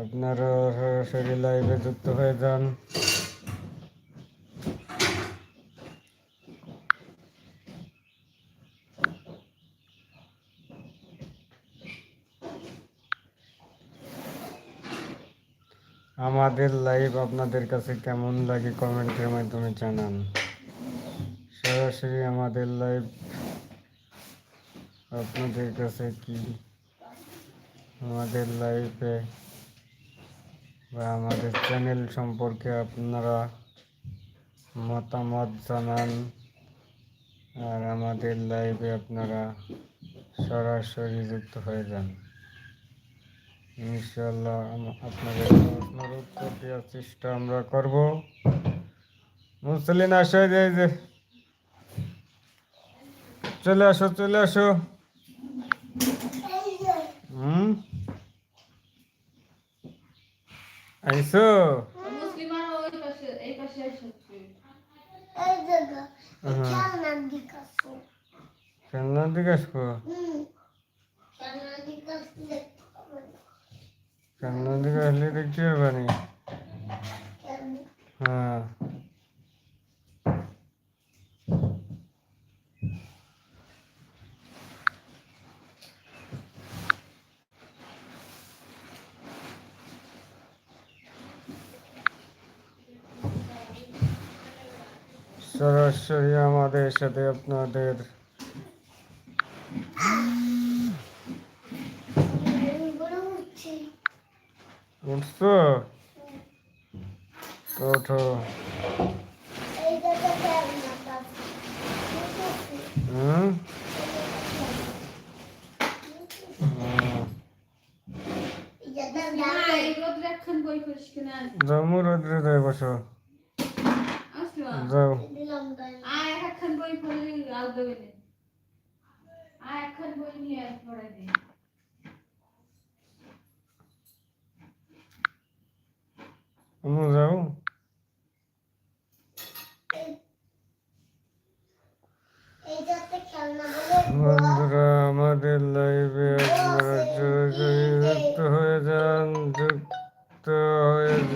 আপনারা সরাসরি লাইভে যুক্ত হয়ে যান। আমাদের লাইভ আপনাদের কাছে কেমন লাগে কমেন্টের মাধ্যমে জানান। সরাসরি আমাদের লাইভ আপনাদের কাছে কি? আমাদের লাইভে বা আমাদের চ্যানেল সম্পর্কে আপনারা মতামত জানান। আর আমাদের লাইভে আপনারা সরাসরি যুক্ত হয়ে যান। ইনশাল্লাহ আপনাদের প্রশ্নের উত্তর দেওয়ার চেষ্টা আমরা করব। মুসলিন আসো যে, চলে আসো চলে আসো হুম আইসো। খেলনার দিকে আসব খেলনার দিকে আসলে হবে না। খেলনার দিকে আসলে দেখতে পারবানি হ্যাঁ সরাসরি আমাদের সাথে আপনাদের বড় হচ্ছে উঠছো ওঠো এই জায়গা খেলনা পাবো হুম হুম। এই জায়গা না এই রোদ রাখছেন বই করিস কিনা যাও মুর রোদ্রে যাই বসো আসলো যাও দিলাম তাই আয় একখান বই পড়লি আল দেবে না আয় একখান বই নিয়ে আয় পড়াই দে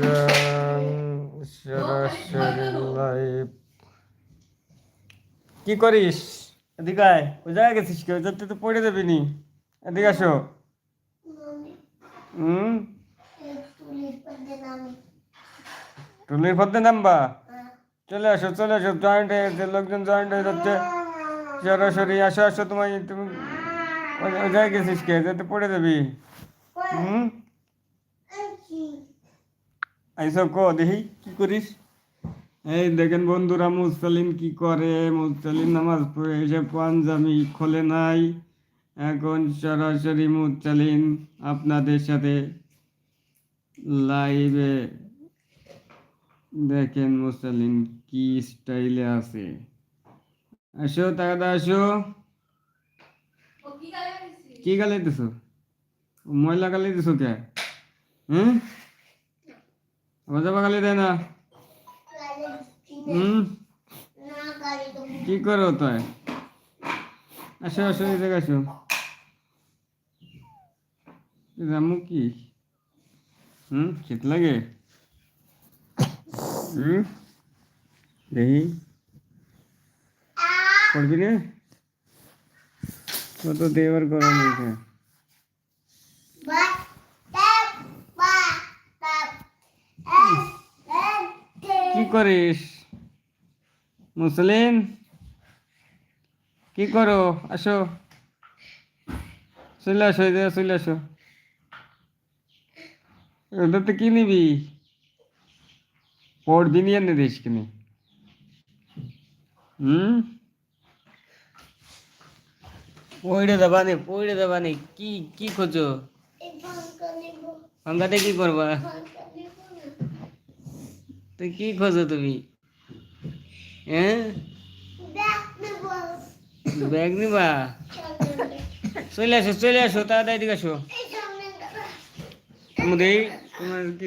যান সরাসরি লাইভ কি করিস? এদিকে আয়। গেছিস কেউ যাতে তো পড়ে যাবি নি। এদিকে আসো। হুম এই তুলির পাশে নামি টুলির পথে নামবা। চলে আসো চলে আসো জয়েন্ট হয়ে যাচ্ছে লোকজন জয়েন্ট হয়ে যাচ্ছে। সরাসরি আসো আসো, তোমায়, তুমি ওই গেছিস কে? যাতে পড়ে যাবি। হুম। এইসব কো, দেখি, কি করিস? এই দেখেন বন্ধুরা, মুসলিম কি করে? মুসলিম নামাজ পড়ে এসে পাঞ্জাবি খোলে নাই। এখন সরাসরি মুসলিম আপনাদের সাথে লাইভে দেখেন মুসালিন কি স্টাইলে আছে। আসো তাকাদা আসো। কি গালে দিছিস কি গালি দিছো ময়লা গালি দিছো কে? হুম? আবার যাবা গালি দেয় না? হুম। কি করো তাই? আসো আসো এই জায়গায় আসো। রামু কি? হুম শীত লাগে? হুম? দেখি। করবি না কত দেবার গরম হয়েছে কি করিস? মুসলিম? কি করো? আসো। চলে আসো চলে আসো। ওটাতে কি নিবি? এনে দিস কিনে হুম পড়ে যাবানি পড়ে যাবানি কি কি খোঁজো পাঙ্খাতে কি করবা না। তো কি খোঁজো তুমি হ্যাঁ ব্যাগ নেব। চলে আসো চলে আসো তাড়াতাড়ি দিকে আসো। আমাদের তোমার কি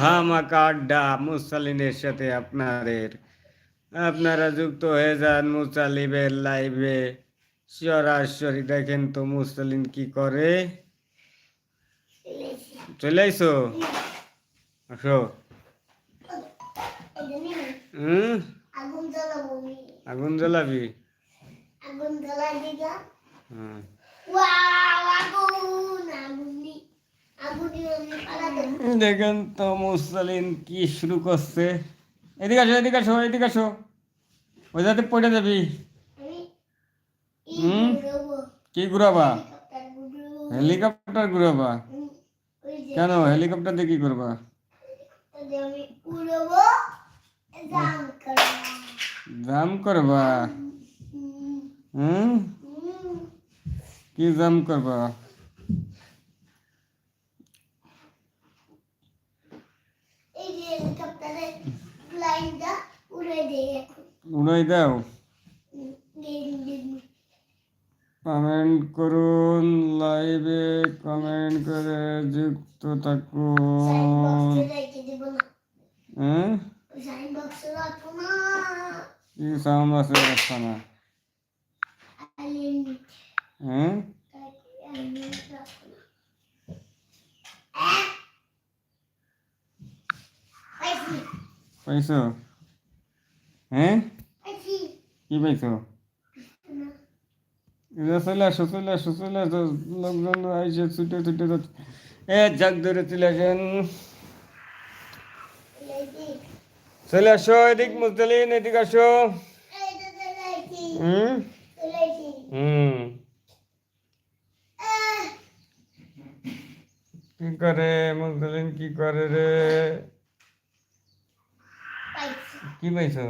ধামাকা আড্ডা মুসালিনের সাথে আপনাদের। আপনারা যুক্ত হয়ে যান মুসালিবের লাইভে। সরাসরি দেখেন তো মুসালিন কি করে। চলে আইসো। আসো। হুম? আগুন জ্বালাবো। আগুন জ্বালাবি হুম। আগুন আগুন দি আগুন দিয়ে আমি পালাতে দেখেন তো মুসালিন কি শুরু করছে। এদিকে আসো এদিকে আসো এদিকে আসো। ওই যাতে পড়ে যাবি। হুম? কি ঘুরাবা? হেলিকপ্টার ঘুরাবা। কেন? হেলিকপ্টার দিয়ে কি করবা? জাম করবা। হুম। কি জাম করবা এই যে হেলিকপ্টারের লাইনটা উড়ে দেয় এখন উড়াই দাও কমেন্ট করুন লাইভে কমেন্ট করে যুক্ত থাকুন। হ্যাঁ রাখব না কি সাউন্ড না হ্যাঁ না আহ! পাইছি? হ্যাঁ কি পাইছো? চলে আসো চলে আসো চলে আসো। লোকজন আইসে ছুটে ছুটে এ যাক ধরে চলে আসেন। চলে আসো এদিক মুসলিন এদিক আসো। হুম? হুম। কি করে মুসলিন কি করে রে? কি পাইছো?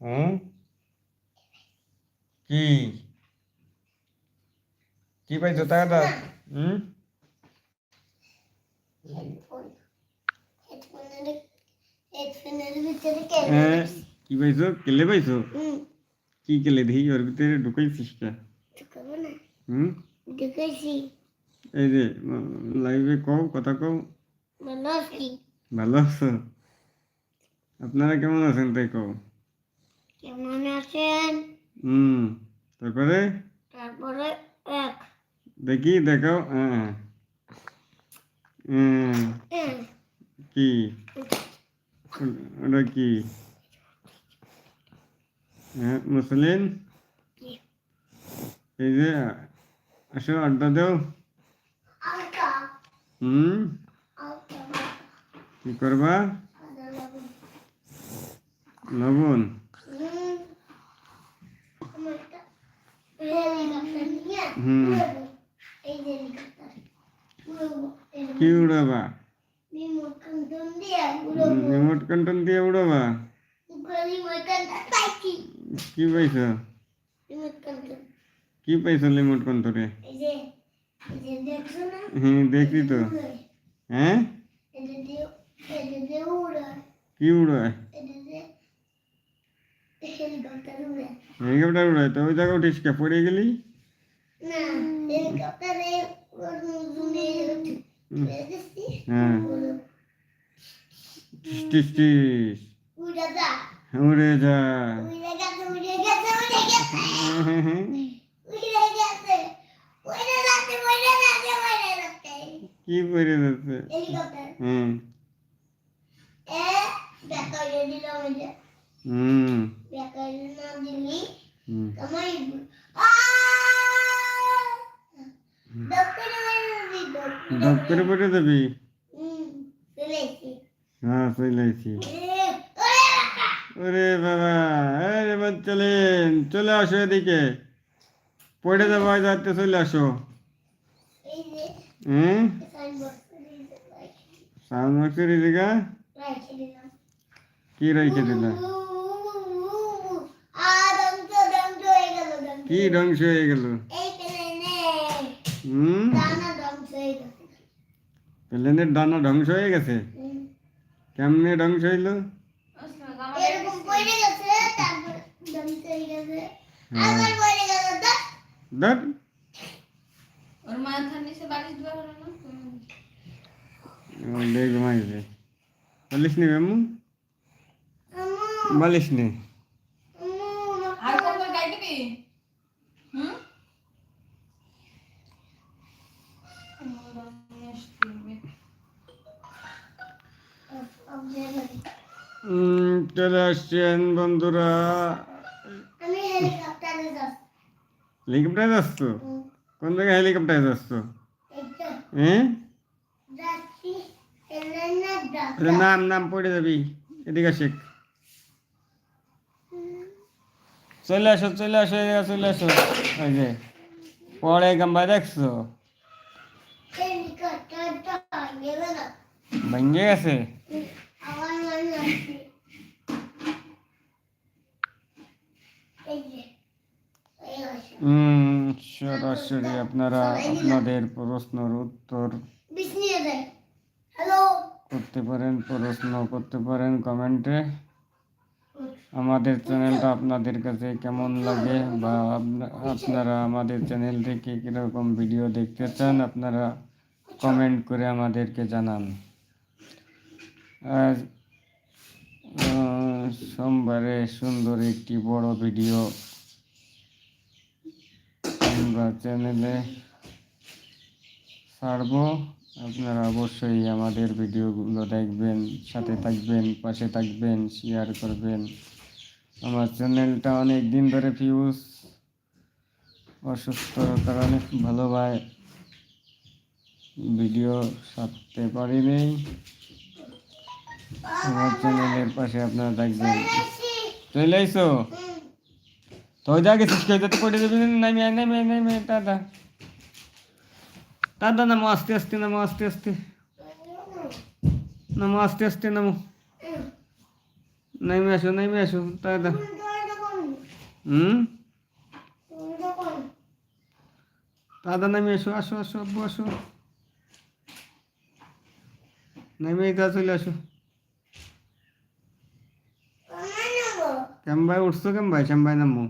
হুম? কি? কি পাইছো তাকাটা হুম? কে হ্যাঁ কি পাইছো? কেলে পাইছো? কি কেলে? দেখি ওর ভিতরে ঢুকাইছিস কে? ঢুকাবো না। হুম? ঢুকেছি এই যে লাইভে কও কথা কও। মানুষ কি ভালো আছো? আপনারা কেমন আছেন তাই কও কেমন আছেন? হুম তারপরে? তারপরে এক। দেখি দেখাও হ্যাঁ। হ্যাঁ হ্যাঁ, কি? ওটা কি? হ্যাঁ মুসলিন এই যে আসো আড্ডা দাও। হুম? কি করবা আদা লাগুন লবণ হুম আমারটা হেলিকপ্টার নিয়ে হুম। উড়বো। এই যে হেলিকপ্টার উড়বো কি উড়াবা? রিমোট কন্ট্রোল দিয়ে উড়বো? কি পাইছো? কি পাইছো রিমোট কন্ট্রোলে? হ্যাঁ দেখি তো। হ্যাঁ? কি উড়ায়? হেলিকপ্টার উড়ে। হেলিকপ্টার তো ওই জায়গা উঠিস কে? পড়ে গেলি? না হেলিকপ্টারে জুমে হ্যাঁ। টিস উড়ে যা। উড়ে যা। উড়ে গেছে উড়ে গেছে উড়ে গেছে। উড়ে গেছে। উড়ে যাচ্ছে উড়ে যাচ্ছে উড়ে যাচ্ছে। কি পড়ে যাচ্ছে? হেলিকপ্টার। হুম। এ দিলি হুম। তোমায় আ ডক্টর মেরে দি ধপ করে পড়ে যাবি হুম চলেছি হ্যাঁ চলেছি এ ওরে বাবা ওরে বাবা আরে চলেন চলে আসো এদিকে পড়ে যাব যাতে চলে আসো এই যে হুম সাইন বক্স সাউন্ড বক্সের এই জায়গা রাইখে দিলাম কি রেখে দিলা কি ধ্বংস হয়ে গেল? হুম? দানা হয়ে প্লেনের ডানা ধ্বংস হয়ে গেছে? কেমনে ধ্বংস হইল? তো ধর। ওর মাথার নিচে বালিশ দেওয়া হলো না? ওলে ঘুমাইছে বালিশ নে আম্মু আম্মু বালিশ নে। চলে আসছেন বন্ধুরা। হেলিকপ্টারে যাচ্ছ। কোন জায়গায় হেলিকপ্টারে যাচ্ছ? হ্যাঁ নাম নাম পড়ে যাবি। এদিকে শেখ চলে আসো চলে আসো এদিকে চলে আসো। ওই যে পরে গাম্বা দেখছ? ভেঙে গেছে আমার মনে আছে এই যে এই হচ্ছে উম, সরাসরি আপনারা আপনাদের প্রশ্নের উত্তর করতে পারেন, প্রশ্ন করতে পারেন কমেন্টে। আমাদের চ্যানেলটা আপনাদের কাছে কেমন লাগে বা আপনা- আপনারা আমাদের চ্যানেল থেকে কীরকম ভিডিও দেখতে চান, আপনারা কমেন্ট করে আমাদেরকে জানান। আর সোমবারে সুন্দর একটি বড় ভিডিও আমরা চ্যানেলে ছাড়বো। আপনারা অবশ্যই আমাদের ভিডিওগুলো দেখবেন, সাথে থাকবেন, পাশে থাকবেন শেয়ার করবেন। আমার চ্যানেলটা অনেক দিন ধরে ফিউজ অসুস্থতার কারণে ভালো ভাই। ভিডিও ছাড়তে পারিনি। আমার চ্যানেলের পাশে আপনারা থাকবেন চলে আইসো। হুম তো যা গেছিস কে যাতে পড়ে যাবি নামি নামি নামি দাদা দাদা নামো, আস্তে আস্তে, নামো, আস্তে আস্তে। নামো, আস্তে আস্তে, নামো। নেমে আসো নেমে আসো দাদা হুম? দাদা নেমে এসো আসো আসো, আব্বু, আসো। নেমে চলে আসো আমার নেব কেমবাই উঠছো কেমবাই শ্যামবাই নামো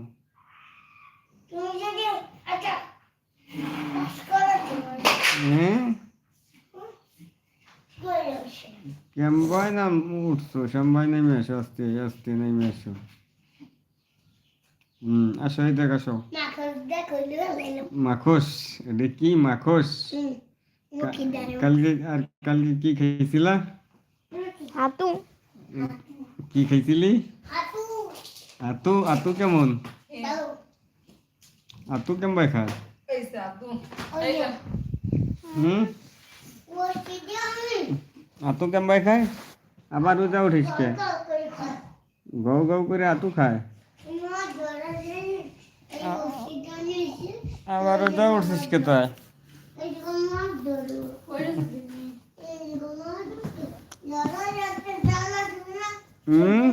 কেমবাই নাম উঠছো শ্যামবাই নেমে আসো আস্তে আস্তে নেমে আসো হুম আসো এই দেখ আসো মাখোস এটা কি মাখোস কালকে আর কালকে কি খাইছিলা হাতু কি খাইছিলি হাতু আতু আতু কেমন? আতু সাতু ওই যে হুম? ওই কি দিও খায়? আবার উঠা উঠিস কে? গৌ গৌ করে আতু খায়? আবার উঠা উঠছিস কে তাই? হুম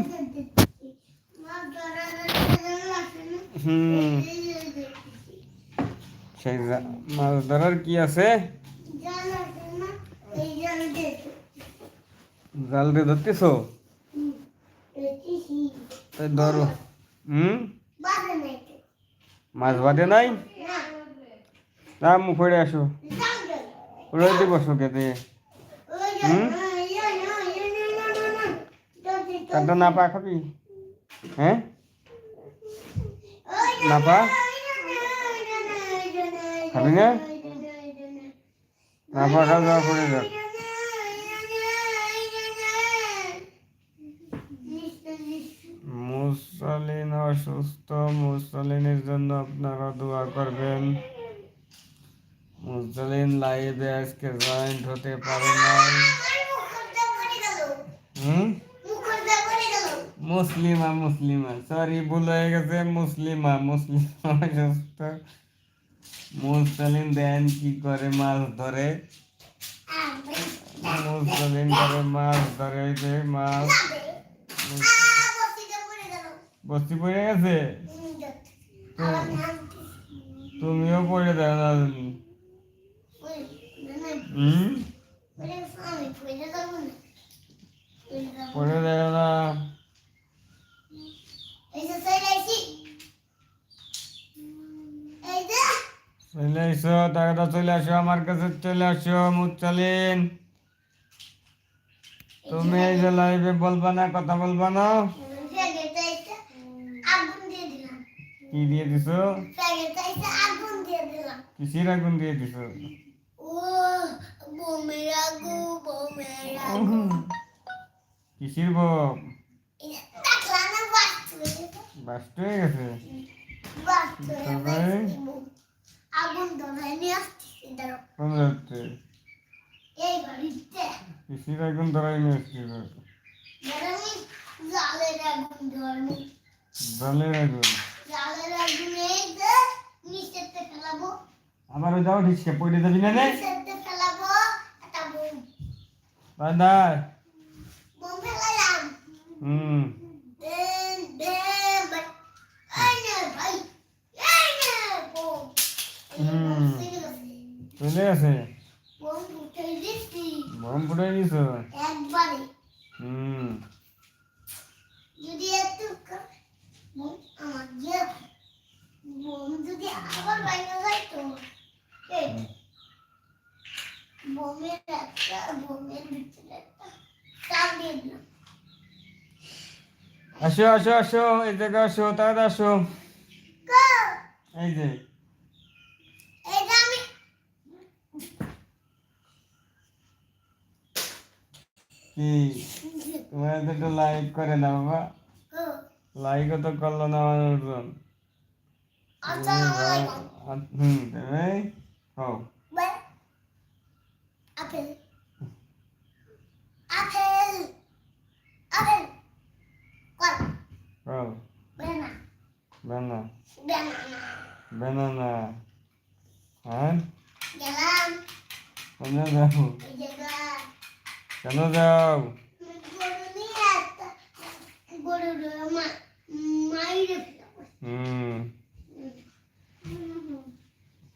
মাছ ধরা যাতে জানা তুমি হুম। সেই মাছ ধরার কি আছে? জাল দিয়ে ধরতেছ? তাই ধরো। হুম। মাছ বাদে নাই? তা মুখ আসো। উড়ে দিব যে হুম? না না না না না না যদি তো কাটা না, পা খাবি? হ্যাঁ? ওই যে না? পা খাবি না? না খাওয়া দাওয়া মুসলিন অসুস্থ মুসলিনের জন্য আপনারা দোয়া করবেন। মুসলিন লাইভে আজকে জয়েন্ট হতে পারে নাই। হুম? মুসলিমা মুসলিমা। সরি ভুল হয়ে গেছে। মুসলিমা মুসলিমা মুসলিম দেন কি করে মাছ ধরে? মুসলিম করে মাছ ধরে যে মাছ। বস্তি পড়ে গেছে? তুমিও পড়ে দাও না। হুম? পড়ে দেয় না। চলে এসো দাদা চলে আসো আমার কাছে চলে আসো মুচালিন তুমি এই যে লাইভে বলবা না কথা বলবা না কি দিয়ে দিছো কিসির আগুন দিয়ে দিছো কিসির বম বাস্ট হয়ে গেছে? আগুন ধরে নিয়ে আসছি কোন যাচ্ছে এই বাড়িতে। কিসির আগুন ধরাই নিয়ে এসছিল জালের আগুন ধরে জলের আগুন? জালের আগুন এই যে নিচেতে ফেলাবো। আবার যাও ঢিসকে পড়ে যাবি না রে। নিচেতে ফেলাবো একটা বোম। দাই দাই bomb ফেলালাম। Hmm then then but এই না ভাই এই না বোম হুম। আছে চলে গেছে? বোম ফুটাই দিছো। একবারে। হুম। যদি একটু আমার যে বোম যদি আবার বাইরে যায় তো? বোমের একটা বোমের ভিতরে একটা তার দিয়ে দিলাম। আসো আসো আসো এই জায়গা আসো তাড়াতাড়ি আসো। এই যে এইটা আমি কি? তোমার একটু লাইক করে না বাবা। গো! লাইক তো করল না মানুষজন আসসালামু আলাইকুম হুম তাই হও। আপেল। আপেল। আপেল। কল হও। বেনা বেনা বেনা বেনানা হ্যাঁ গেলাম। জায়গা কেন যাও? হুম।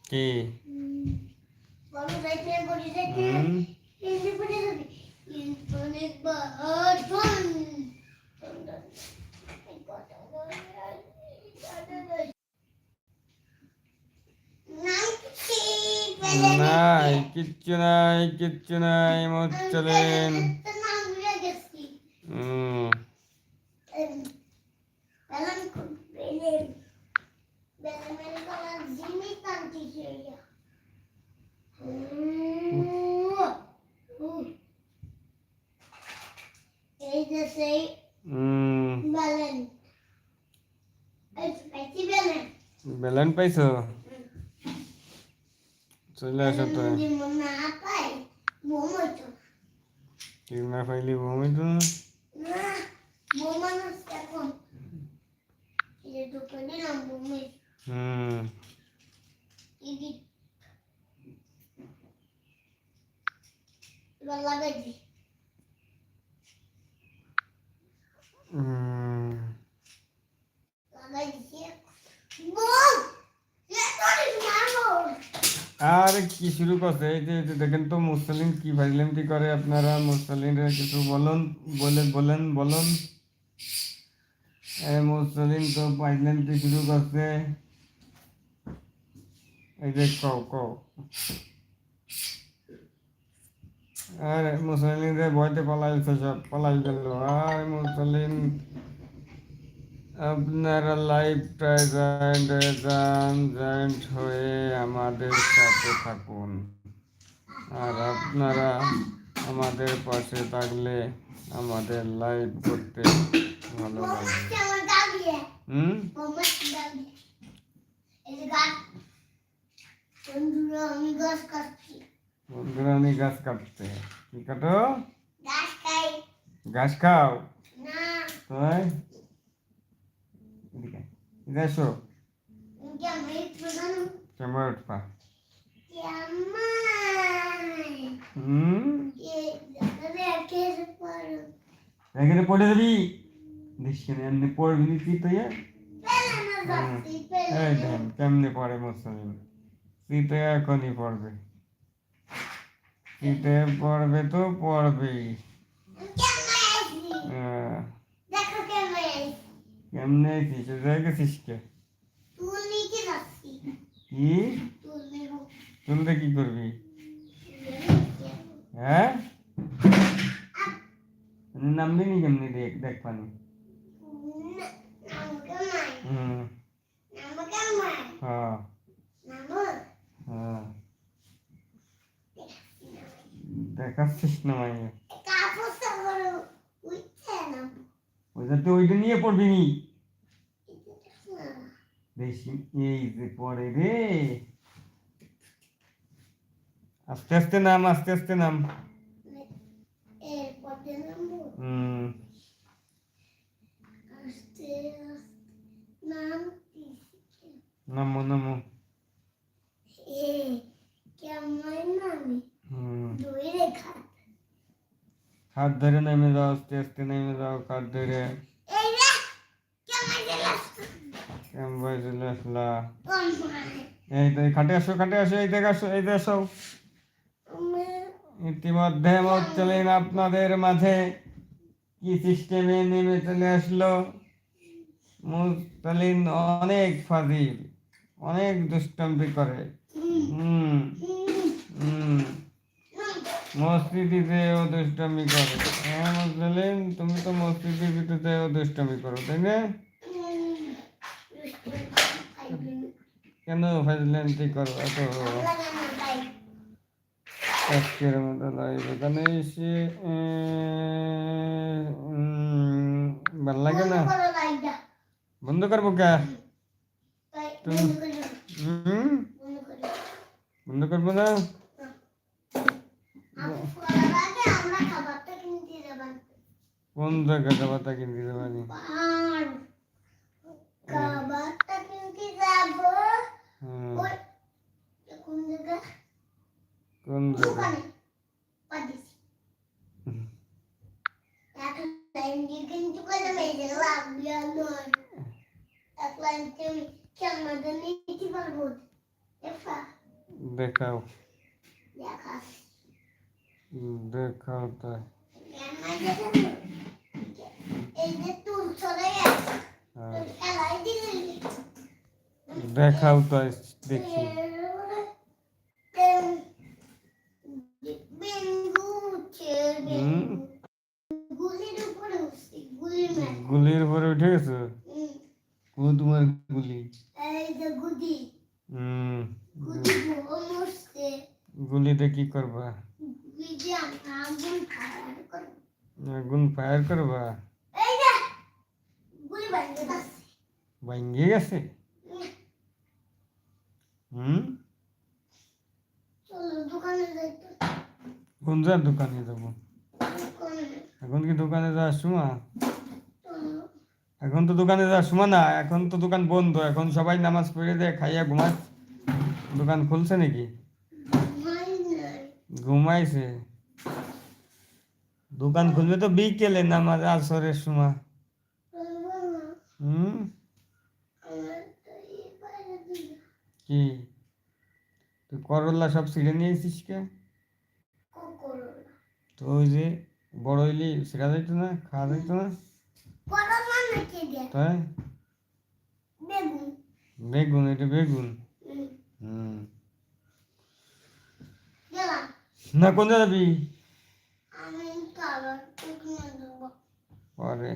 কি? হুম হিন্দি পড়ে যাবে অনেক বার ফোন নাই কিচ্ছু নাই কিচ্ছু নাই মোট চলেন না পাই বোম হইতো কি না পাইলি বমি তো না বোম মানুষ এখন এই যে দোকানে না বোমে হুম ইদি এবার লাগাই দি হুম আর কি শুরু করছে? এই যে দেখেন তো মুসলিম কি ফাইজলামটি করে আপনারা, মুসলিমরা কিছু বলুন, বলে, বলেন, বলুন। মুসলিম তো ফাইজলামটি শুরু করছে। এই যে কও কও। আর মুসলিমদের ভয়তে পলাইছে সব, পলাই গেল আর মুসলিম। আপনারা লাইভটায় জয়েন্ট হয়ে যান জয়েন্ট হয়ে আমাদের সাথে থাকুন। আর আপনারা আমাদের পাশে থাকলে আমাদের লাইভ করতে ভালো লাগে। হুম? বন্ধুরা আমি গাছ কাটতে। কি কাটো। গাছ খাও? না। তাই? এদিকে চেম্বার উঠবা এখানে পড়ে যাবি এমনি পড়বি নি তুই তো পেলে না যাচ্ছি এই পেলে দেন কেমনে পড়ে মুসলিম শীতে এখনই পড়বে শীতে পড়বে তো পড়বেই কেমন আছি আহ, দেখো কেমন আছি কেমনে আছিস রে গেছিস কে তুল নিচে যাচ্ছি কি তুল নেব তুলতে কি করবি হ্যাঁ নামবি নি কেমনি দেখ দেখ পানি হুম হ্যাঁ হ্যাঁ দেখাচ্ছিস না মাইয়ে ওইটা তুই ওইটা নিয়ে পড়বি নি? বেশি এই যে পরে রে। আস্তে আস্তে নাম আস্তে আস্তে নাম। হুম। নামো নামো। হুম। হাত ধরে নেমে যাও আস্তে আস্তে নেমে যাও হাত ধরে এই তো খাটে আসো খাটে আসো এই দেখ এই দেখ ইতিমধ্যে চলেন আপনাদের মাঝে কি সিস্টেমে নেমে চলে আসলো। মুস্তালিন অনেক ফাজিল, অনেক দুষ্টম্পি করে। হুম হুম। মসজিদে ও দুষ্টমি করে হ্যাঁ মুসলিম তুমি তো মসজিদের ভিতরে ও দুষ্টমি করো তাই না কেন ফাজলান্তি করো এত আজকের মতো লাইভ এখানে এসে ভালো লাগে না বন্ধ করব কে হুম বন্ধ করব না আমরা খাবারটা কিনতে যাবেন কোন জায়গা খাবারটা কিনতে দেবানি আর খাবারটা কিনতে যাব হ্যাঁ ওই কোন জায়গা কোন জায়গা দোকানে পাঠিয়েছি এখন লাইন দিয়ে কিন্তু করে মেরে লাগবে নয় এক লাইন তুমি কেমন নিতে পারব? দেখা। দেখাও। দেখা। দেখাও তাই। দেখাও তাই দেখি। গুলির উপরে উঠে গেছো? ও তোমার গুলি? গুলিতে কি করবা। আগুন ফায়ার করবা? ভাঙ্গে গেছে? হুম? কোন যার দোকানে যাব? এখন কি দোকানে যাওয়ার সময়? এখন তো দোকানে যাওয়ার সময় না, এখন তো দোকান বন্ধ, এখন সবাই নামাজ পড়ে দেয়, খাইয়া ঘুমায়। দোকান খুলছে নাকি? ঘুমাইছে। দোকান খুলবে তো বিকেলে নামাজ, আসরের সময়। হুম? কি? তুই করলা সব ছিঁড়ে নিয়েছিস কে? তো ওই যে বড় হইলি ছিঁড়া যাইত না খাওয়া যাইত না? তাই? বেগুন এটা বেগুন। হুম, না কোন যাবি? আমি পরে